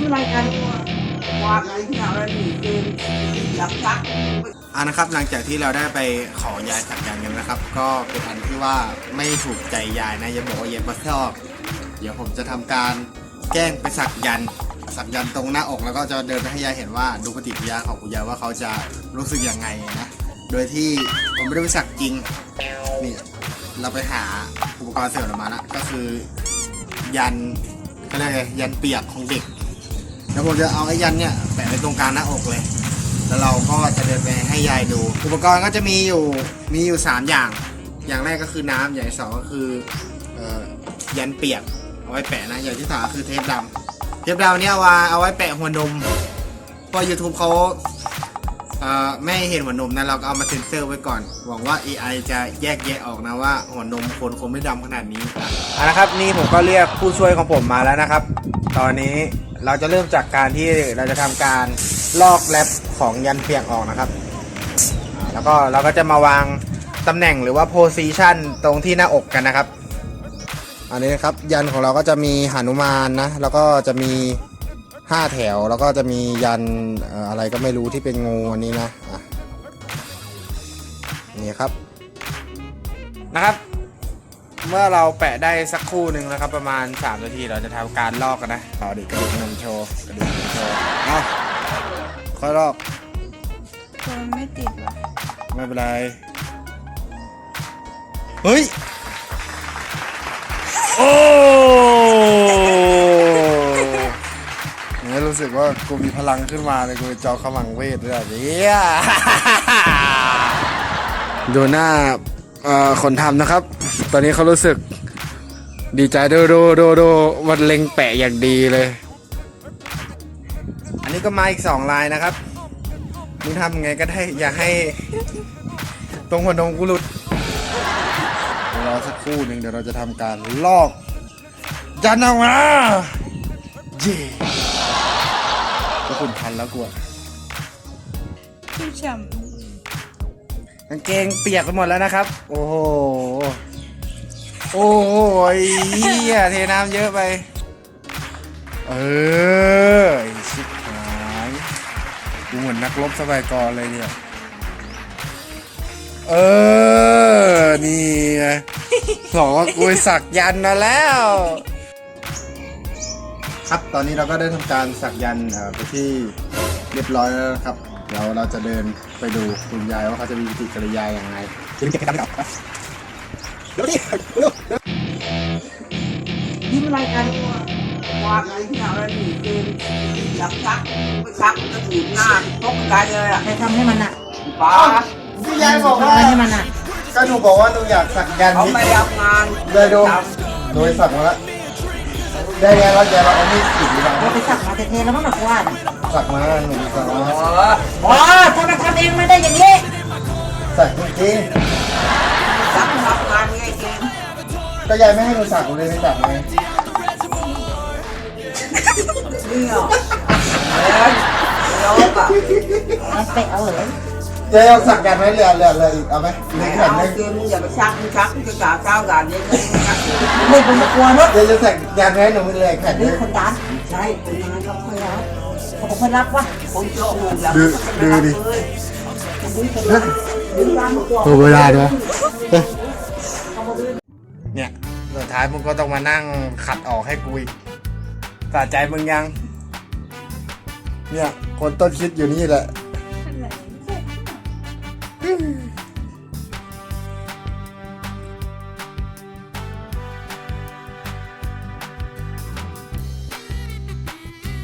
ออะไรกันวาดอะไรที่อะไรนี่เกมหลับซักอ่านะครับหลังจากที่เราได้ไปขอยายสักยันกันนะครับ ก็เป็นอันที่ว่าไม่ถูกใจยายนะยาบอกว่ายายไม่ชอบเดี๋ยวผมจะทำการแกล้งไปสักยันต์สักยันต์ตรงหน้าอกแล้วก็จะเดินไปให้ยายเห็นว่าดูปฏิกิริยาของคุณยายว่าเขาจะรู้สึกยังไงนะโดยที่ผมไม่ได้ไปสักจริงนี่เราไปหาอุปกรณ์เสริมออกมาละก็คือยันก็เรียกไงยันเปียกของเด็ก แล้วผมจะเอาไอ้ยันเนี่ยแปะไว้ตรงกลางหน้าอกเลย แล้วเราก็จะเดินไปให้ยายดู อุปกรณ์ก็จะมีอยู่มีอยู่ 3 อย่าง อย่างแรกก็คือน้ำอย่างที่สองก็คืออยันเปียกเอาไว้แปะนะอย่างที่สามคือเทปดำเทปดำเนี่ยเอาเอาไว้แปะหัวนมเพราะ YouTube เขาไม่เห็นหัวนมนะเราก็เอามาเซ็นเซอร์ไว้ก่อน หวังว่า AI จะแยกแยะออกนะว่าหัวนมคนคงไม่ดำขนาดนี้อะนะครับนี่ผมก็เรียกผู้ช่วยของผมมาแล้วนะครับ ตอนนี้ เราจะเริ่มจากการที่เราจะทำการลอกแรปของยันเปียกออกนะครับ แล้วก็เราก็จะมาวางตำแหน่งหรือว่าโพซิชันตรงที่หน้าอกกันนะครับ อันนี้นะครับยันของเราก็จะมีหนุมานนะ แล้วก็จะมี 5 แถว แล้วก็จะมียันอะไรก็ไม่รู้ที่เป็นงูอันนี้นะอะนี่ครับนะครับ เมื่อเราแปะได้สักครู่หนึ่งนะครับ ประมาณ 3 นาทีเราจะทำการลอกกันนะเอาดิกระดิกนมโชว์กระดิกนมโชว์เอาค่อยลอกตัวมันไม่ติดว่ะไม่เป็นไร เฮ้ย โอ้เนี่ยรู้สึกว่ากูมีพลังขึ้นมาเลยกูเป็นจอขมังเวทด้วยเนี่ยดูหน้าเอ่อ คนทำนะครับ ตอนนี้เขารู้สึกดีใจดูดูดูดูมันเล็งแปะอย่างดีเลย อันนี้ก็มาอีกสองลายนะครับมึงทำไงก็ได้อย่าให้ ตรงหัวนมกูหลุดเดี๋ยวรอสักครู่หนึ่งเดี๋ยวเราจะทำการลอกยันออกมาเย่ก็คุณทันแล้วกูอะชื่อฉ่ กางเกงเปียกไปหมดแล้วนะครับ โอ้โห โอ้ยเฮียเทน้ำเยอะไป เออชิบหายกูเหมือนนักรบสมัยก่อนเลยเนี่ย เออ นี่ไงบอกว่ากูสักยันมาแล้ว ครับ ตอนนี้เราก็ได้ทำการสักยันต์เอ่อไปที่เรียบร้อยแล้วนะครับ เดี๋ยวเราจะเดินไปดูคุณยายว่าเขาจะมีปฏิกิริยาอย่างไรจะมีเก็บกันหรอเดี๋ยวดิเร็วยิ้มอะไรกันวาดอะไรที่อะไรนี่เกมหลับซักไปซักมันจะถีบหน้าตกใจเลยอะใครทำให้มันอะป้าพี่ยายบอกว่าให้มันอะก็หนูบอกว่าหนูอยากสักยันต์เขาไม่ทำงานเลยดูหนูไปสักมาแล้วได้ไงเราจะเราเอามีดขีดหรือเปล่าเราไปสักมาเทๆแล้วมันหนักว่าน สักมาหนูสักมาอ๋ออ๋อถ้ามันทำเองไม่ได้อย่างนี้สักจริงซักทำงานไงเกมๆก็ยายไม่ให้หนูสักหนูเลยไม่สักเลยเนี่ยแล้วแล้วแบบมันเปะเอาเลยยายเอาสักยันต์ไหมเหลือเหลือเหลืออีกเอาไหมเหลืไม่อแผ่นเอาหนึงเกมมึงอย่าไปซักมึงซักมึงจะกล่าวเจ้ากันเนี่ยมึงซักไม่เป็นตะกลัวรถยายจะสักยันต์ไหมหนูไม่เหลืออีกแผ่นหนึนี่งคนดันใช่เป็นยังไงก็ค่อยเอาเขาบอกไม่รับวะผมเจาะหูแล้วดูดูดิดึงตามตัวโอ้เวลาเนาะเนี่ยสุดท้ายมึงก็ต้องมานั่งขัดออกให้กูอีกสะใจมึงยัง เนี่ย คนต้นคิดอยู่นี่แหละ